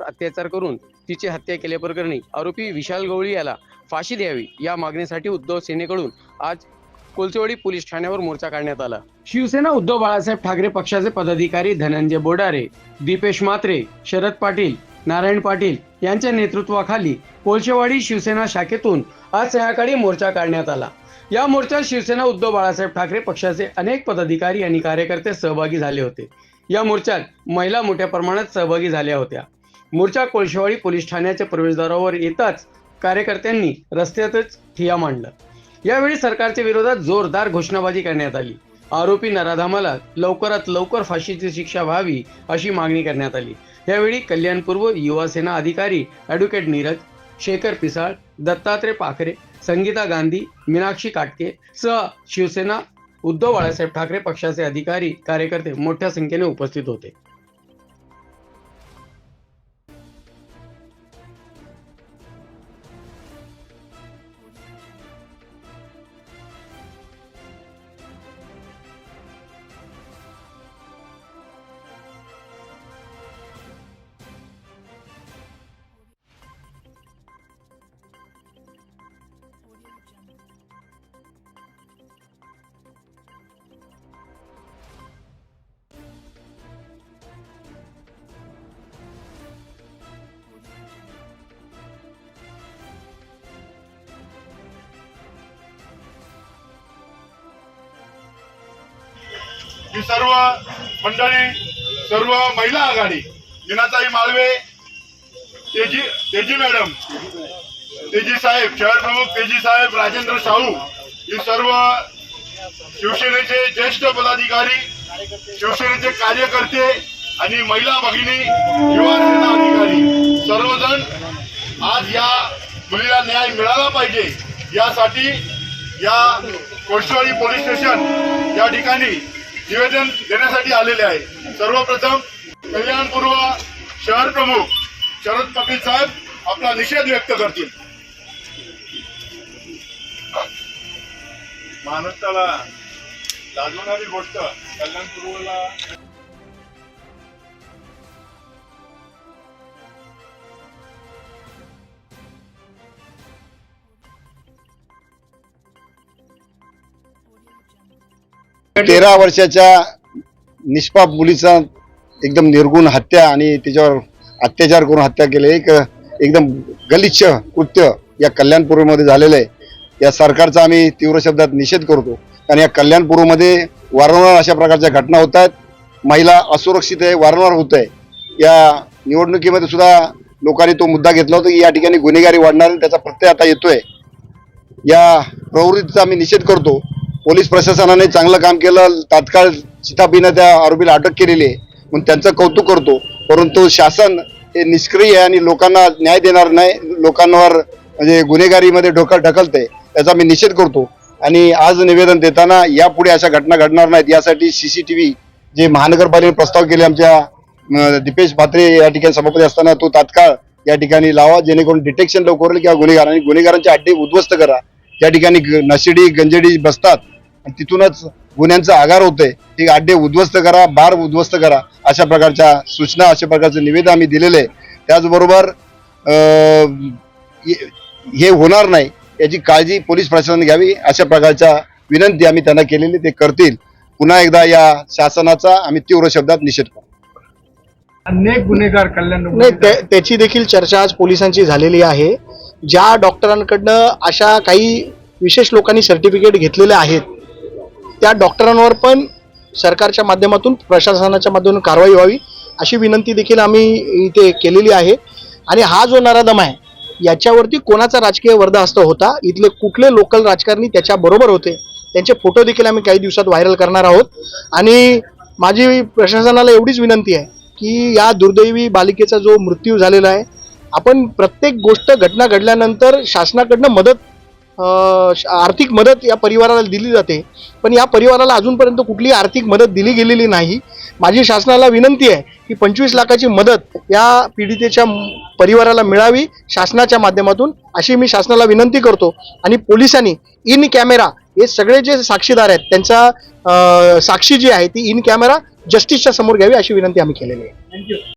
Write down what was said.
महिलेवर अत्याचार करून तिची हत्या केल्याप्रकरणी आरोपी विशाल गवळी याला फाशी द्यावी या मागणीसाठी उद्धव सेनेकडून आज कोलचेवाडी पोलीस ठाण्यावर मोर्चा काढण्यात आला. शिवसेना उद्धव बाळासाहेब ठाकरे पक्षाचे पदाधिकारी धनंजय बोडारे दीपेश म्हात्रे शरद पाटील नारायण पाटील यांच्या नेतृत्वाखाली कोलचेवाडी शिवसेना शाखेतून आज संध्याकाळी मोर्चा काढण्यात आला. या मोर्चात शिवसेना उद्धव बाळासाहेब ठाकरे पक्षाचे अनेक पदाधिकारी आणि कार्यकर्ते सहभागी झाले होते. या मोर्चात महिला मोठ्या प्रमाणात सहभागी झाल्या होत्या. मोर्चा कोळशेवाडी पोलीस ठाण्याच्या प्रवेशद्वारावर येताच कार्यकर्त्यांनी रस्त्यातच ठिया मांडला. यावेळी सरकारच्या विरोधात जोरदार घोषणाबाजी करण्यात आली. आरोपी नराधामाला लवकरात लवकर फाशीची शिक्षा व्हावी अशी मागणी करण्यात आली. यावेळी कल्याणपूर्व युवासेना अधिकारी ॲडव्होकेट नीरज शेखर पिसाळ दत्तात्रय पाखरे संगीता गांधी मीनाक्षी काटके सह शिवसेना उद्धव बाळासाहेब ठाकरे पक्षाचे अधिकारी कार्यकर्ते मोठ्या संख्येने उपस्थित होते. ही सर्व मंडळी सर्व महिला आघाडी जिनाताई मालवे तेजी तेजी मॅडम तेजी साहेब शहर प्रमुख तेजी साहेब राजेंद्र शाहू ही सर्व शिवसेनेचे ज्येष्ठ पदाधिकारी शिवसेनेचे कार्यकर्ते आणि महिला भगिनी युवा सेना अधिकारी सर्वजण आज या मुलीला न्याय मिळाला पाहिजे. यासाठी या कोळशेवाडी पोलीस स्टेशन या ठिकाणी निवेदन देण्यासाठी आलेले आहे. सर्वप्रथम कल्याणपूर्व शहर प्रमुख शरद पाटील साहेब आपला निषेध व्यक्त करतील. महाराष्ट्राला लागणारी गोष्ट कल्याणपूर्वला तेरा वर्षाच्या निष्पाप मुलीचा एकदम निर्गुण हत्या आणि त्याच्यावर अत्याचार करून हत्या केली. एक एकदम गलिच्छ कृत्य या कल्याणपूर्वमध्ये झालेलं आहे. या सरकारचा आम्ही तीव्र शब्दात निषेध करतो. आणि या कल्याणपूर्वमध्ये वारंवार अशा प्रकारच्या घटना होत आहेत. महिला असुरक्षित आहे वारंवार होत आहे. या निवडणुकीमध्ये सुद्धा लोकांनी तो मुद्दा घेतला होता की या ठिकाणी गुन्हेगारी वाढणार आणि त्याचा प्रत्यय आता येतोय. या प्रवृत्तीचा आम्ही निषेध करतो. पोलीस प्रशासनाने चांगलं काम केलं. तात्काळ चिताबीनं त्या आरोपीला अटक केलेली आहे. म्हणून त्यांचं कौतुक करतो. परंतु शासन हे निष्क्रिय आहे आणि लोकांना न्याय देणार नाही. लोकांवर म्हणजे गुन्हेगारीमध्ये डोकं ढकलते त्याचा मी निषेध करतो. आणि आज निवेदन देताना यापुढे अशा घटना घडणार नाहीत. यासाठी C C T V J महानगरपालिकेने प्रस्ताव केले आमच्या दीपेश भात्रे या ठिकाणी सभापती असताना तो तात्काळ या ठिकाणी लावा. जेणेकरून डिटेक्शन लवकर होईल किंवा गुन्हेगार आणि गुन्हेगारांचे अड्डे उद्ध्वस्त करा. या ठिकाणी ग- नशिडी गंजेडी बसतात. तिथूनच गुन्ह्यांचा आगार होतोय. ते अड्डे उद्ध्वस्त करा बार उद्ध्वस्त करा अशा प्रकारच्या सूचना अशा प्रकारचं निवेदन आम्ही दिलेलं आहे. त्याचबरोबर हे- होणार नाही याची काळजी पोलीस प्रशासनाने घ्यावी अशा प्रकारच्या विनंती आम्ही त्यांना केलेली ते करतील. पुन्हा एकदा या शासनाचा आम्ही तीव्र शब्दात निषेध करतो. अनेक गुन्हेगार कल्याण नाही त्या- त्याची देखील चर्चा आज पोलिसांची झालेली आहे. ज्या डॉक्टरांकडनं अशा काही विशेष लोकांनी सर्टिफिकेट घेतलेले आहेत त्या डॉक्टरांवर पण सरकारच्या माध्यमातून प्रशासनाच्या माध्यमातून कारवाई व्हावी अशी विनंती देखील आम्ही इथे केलेली आहे. आणि हा जो नराधम आहे याच्यावरती कोणाचा राजकीय वर्धहस्त होता इथले कुठले लोकल राजकारणी त्याच्याबरोबर होते त्यांचे फोटो देखील आम्ही काही दिवसात व्हायरल करणार आहोत. आणि माझी प्रशासनाला एवढीच विनंती आहे की या दुर्दैवी बालिकेचा जो मृत्यू झालेला आहे आपण प्रत्येक गोष्ट घटना घडल्यानंतर शासनाकडनं मदत आर्थिक मदत या परिवाराला दिली जाते. पण या परिवाराला अजूनपर्यंत कुठली आर्थिक मदत दिली गेलेली नाही. माझी शासनाला विनंती आहे की पंचवीस लाखाची मदत या पीडितेच्या परिवाराला मिळावी शासनाच्या माध्यमातून अशी मी शासनाला विनंती करतो. आणि पोलिसांनी इन कॅमेरा हे सगळे जे साक्षीदार आहेत त्यांचा साक्षी जी आहे ती इन कॅमेरा जस्टिसच्या समोर घ्यावी अशी विनंती आम्ही केलेली आहे. थँक्यू